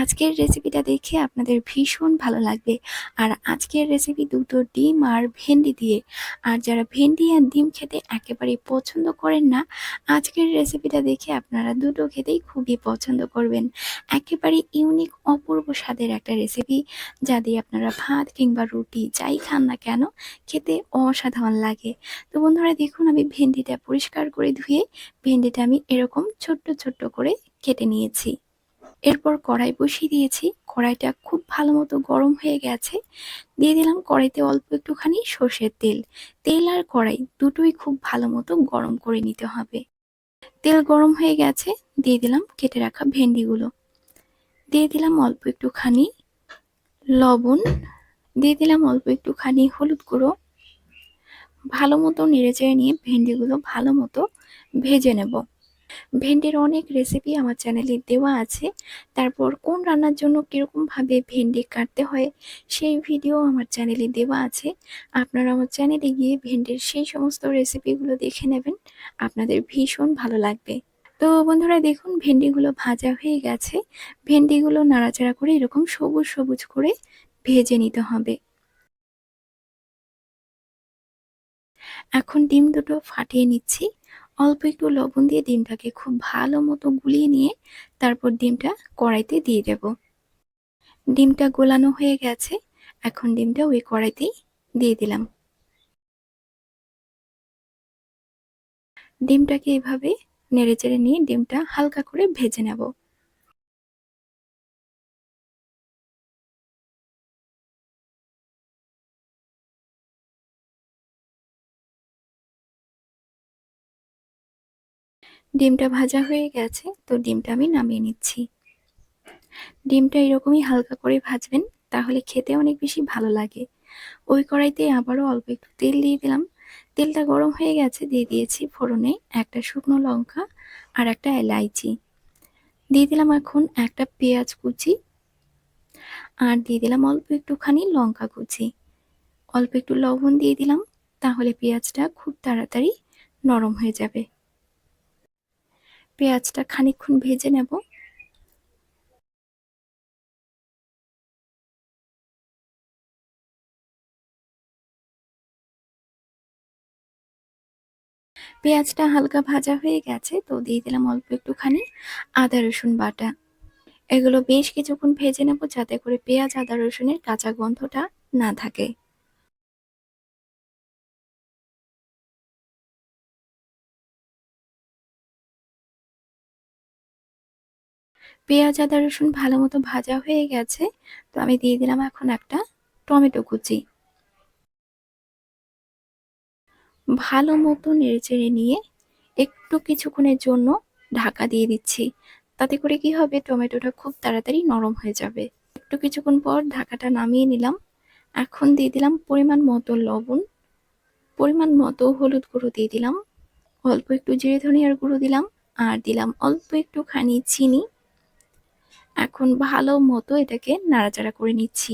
আজকের রেসিপিটা দেখে আপনাদের ভীষণ ভালো লাগবে। আর আজকের রেসিপি দুটো ডিম আর ভেন্ডি দিয়ে। আর যারা ভেন্ডি আর ডিম খেতে একেবারেই পছন্দ করেন না, আজকের রেসিপিটা দেখে আপনারা দুটো খেতেই খুবই পছন্দ করবেন। একেবারে ইউনিক অপূর্ব স্বাদের একটা রেসিপি যা দিয়ে আপনারা ভাত কিংবা রুটি যাই খান না কেন, খেতে অসাধারণ লাগে। তো বন্ধুরা, দেখুন আমি ভেন্ডিটা পরিষ্কার করে ধুয়ে, ভেন্ডিটা আমি এরকম ছোট্ট ছোট্ট করে কেটে নিয়েছি। এরপর কড়াই বসিয়ে দিয়েছি। কড়াইটা খুব ভালো মতো গরম হয়ে গেছে। দিয়ে দিলাম কড়াইতে অল্প একটুখানি সর্ষের তেল। তেল আর কড়াই দুটোই খুব ভালো মতো গরম করে নিতে হবে। তেল গরম হয়ে গেছে, দিয়ে দিলাম কেটে রাখা ভেন্ডিগুলো। দিয়ে দিলাম অল্প একটুখানি লবণ। দিয়ে দিলাম অল্প একটুখানি হলুদ গুঁড়ো। ভালো মতো নেড়ে চেড়ে নিয়ে ভেন্ডিগুলো ভালো মতো ভেজে নেব। ভেন্ডির অনেক রেসিপি আমার চ্যানেলে দেওয়া আছে। তারপর কোন রান্নার জন্য কীরকমভাবে ভেন্ডি কাটতে হয়, সেই ভিডিও আমার চ্যানেলে দেওয়া আছে। আপনারা আমার চ্যানেলে গিয়ে ভেন্ডির সেই সমস্ত রেসিপিগুলো দেখে নেবেন। আপনাদের ভীষণ ভালো লাগবে। তো বন্ধুরা দেখুন, ভেন্ডিগুলো ভাজা হয়ে গেছে। ভেন্ডিগুলো নাড়াচাড়া করে এরকম সবুজ সবুজ করে ভেজে নিতে হবে। এখন ডিম দুটো ফাটিয়ে নিচ্ছি। অল্প একটু লবণ দিয়ে ডিমটাকে খুব ভালো মতো গুলিয়ে নিয়ে তারপর ডিমটা কড়াইতে দিয়ে দেব। ডিমটা গোলানো হয়ে গেছে, এখন ডিমটা ওই কড়াইতেই দিয়ে দিলাম। ডিমটাকে এভাবে নেড়ে চেড়ে নিয়ে ডিমটা হালকা করে ভেজে নেব। ডিমটা ভাজা হয়ে গেছে, তো ডিমটা আমি নামিয়ে নিচ্ছি। ডিমটা এরকমই হালকা করে ভাজবেন, তাহলে খেতে অনেক বেশি ভালো লাগে। ওই কড়াইতে আবারও অল্প একটু তেল দিয়ে দিলাম। তেলটা গরম হয়ে গেছে, দিয়ে দিয়েছি ফোড়নে একটা শুকনো লঙ্কা আর একটা এলাইচি। দিয়ে দিলাম এখন একটা পেঁয়াজ কুচি আর দিয়ে দিলাম অল্প একটুখানি লঙ্কা কুচি। অল্প একটু লবণ দিয়ে দিলাম, তাহলে পেঁয়াজটা খুব তাড়াতাড়ি নরম হয়ে যাবে। পেঁয়াজটা খানিকক্ষণ ভেজে নেব। পেঁয়াজটা হালকা ভাজা হয়ে গেছে, তো দিয়ে দিলাম অল্প একটুখানি আদা, রসুন বাটা। এগুলো বেশ কিছুক্ষণ ভেজে নেব যাতে করে পেঁয়াজ, আদা, রসুনের কাঁচা গন্ধটা না থাকে। পেঁয়াজ, আদা, রসুন ভালো মতো ভাজা হয়ে গেছে। তো আমি দিয়ে দিলাম এখন একটা টমেটো কুচি। ভালো মতো নেড়েচেড়ে নিয়ে একটু কিছুক্ষণের জন্য ঢাকা দিয়ে দিচ্ছি। তাতে করে কি হবে, টমেটোটা খুব তাড়াতাড়ি নরম হয়ে যাবে। একটু কিছুক্ষণ পর ঢাকাটা নামিয়ে নিলাম। এখন দিয়ে দিলাম পরিমাণ মতো লবণ। পরিমাণ মতো হলুদ গুঁড়ো দিয়ে দিলাম। অল্প একটু জিরে ধনিয়ার গুঁড়ো দিলাম। আর দিলাম অল্প একটুখানি চিনি। এখন ভালো মতো এটাকে নাড়াচাড়া করে নিচ্ছি।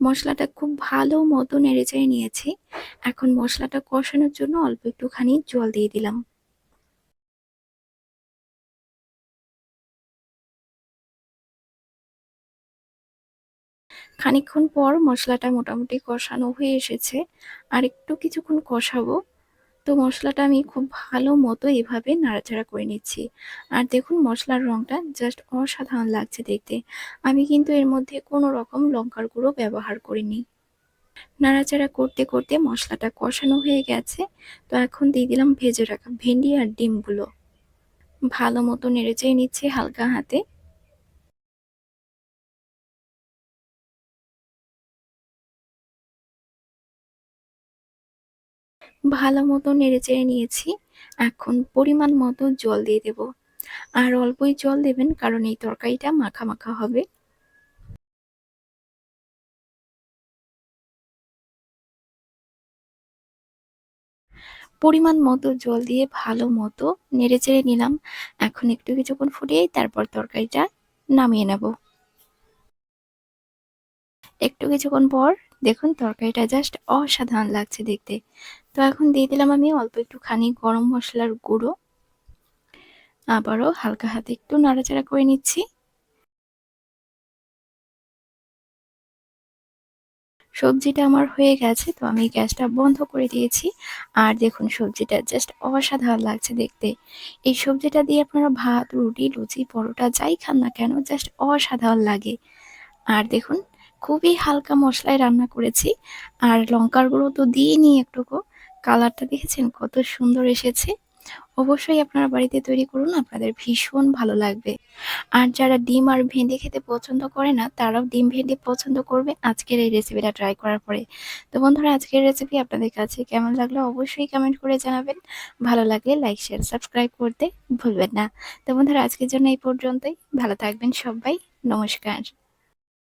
মশলাটা খুব ভালো মতো নেড়েচেড়ে নিয়েছি। এখন মশলাটা কষানোর জন্য অল্প একটুখানি জল দিয়ে দিলাম। খানিকক্ষণ পর মশলাটা মোটামুটি কষানো হয়ে এসেছে। আর একটু কিছুক্ষণ কষাবো। তো মশলাটা আমি খুব ভালো মতো এভাবে নাড়াচাড়া করে নিচ্ছি। আর দেখুন মশলার রঙটা জাস্ট অসাধারণ লাগছে দেখতে। আমি কিন্তু এর মধ্যে কোনো রকম লঙ্কার গুঁড়ো ব্যবহার করিনি। নাড়াচাড়া করতে করতে মশলাটা কষানো হয়ে গেছে। তো এখন দিয়ে দিলাম ভেজে রাখা ভেন্ডি আর ডিমগুলো। ভালো মতো নেড়ে চেয়ে নিচ্ছে হালকা হাতে। ভালো মতো নেড়েচেড়ে নিয়েছি। এখন পরিমাণ মতো জল দিয়ে দেব। আর অল্পই জল দেবেন, কারণ এই তরকারিটা মাখা মাখা হবে। পরিমাণ মতো জল দিয়ে ভালো মতো নেড়েচেড়ে নিলাম। এখন একটু কিছুক্ষণ ফুটিয়েই তারপর তরকারিটা নামিয়ে নেব। একটু কিছুক্ষণ পর দেখুন তরকারিটা জাস্ট অসাধারণ লাগছে দেখতে। তো এখন দিয়ে দিলাম আমি অল্প একটুখানি গরম মশলার গুঁড়ো। আবারও হালকা হাতে একটু নাড়াচাড়া করে নিচ্ছি। সবজিটা আমার হয়ে গেছে, তো আমি গ্যাসটা বন্ধ করে দিয়েছি। আর দেখুন, সবজিটা জাস্ট অসাধারণ লাগছে দেখতে। এই সবজিটা দিয়ে আপনারা ভাত, রুটি, লুচি, পরোটা, যাই খান না কেন জাস্ট অসাধারণ লাগে। আর দেখুন, খুবই হালকা মশলায় রান্না করেছি। আর লঙ্কার গুঁড়ো তো দিয়ে নিই একটুকু। কালারটা দেখেছেন? কত সুন্দর এসেছে। অবশ্যই আপনারা বাড়িতে তৈরি করুন, আপনাদের ভীষণ ভালো লাগবে। আর যারা ডিম আর ভেন্ডি খেতে পছন্দ করে না, তারাও ডিম ভেন্ডি পছন্দ করবে আজকের এই রেসিপিটা ট্রাই করার পরে। তো বন্ধুরা, আজকের রেসিপি আপনাদের কাছে কেমন লাগল অবশ্যই কমেন্ট করে জানাবেন। ভালো লাগলে লাইক শেয়ার সাবস্ক্রাইব করতে ভুলবেন না। তো বন্ধুরা, আজকের জন্য এই পর্যন্তই। ভালো থাকবেন সবাই। নমস্কার।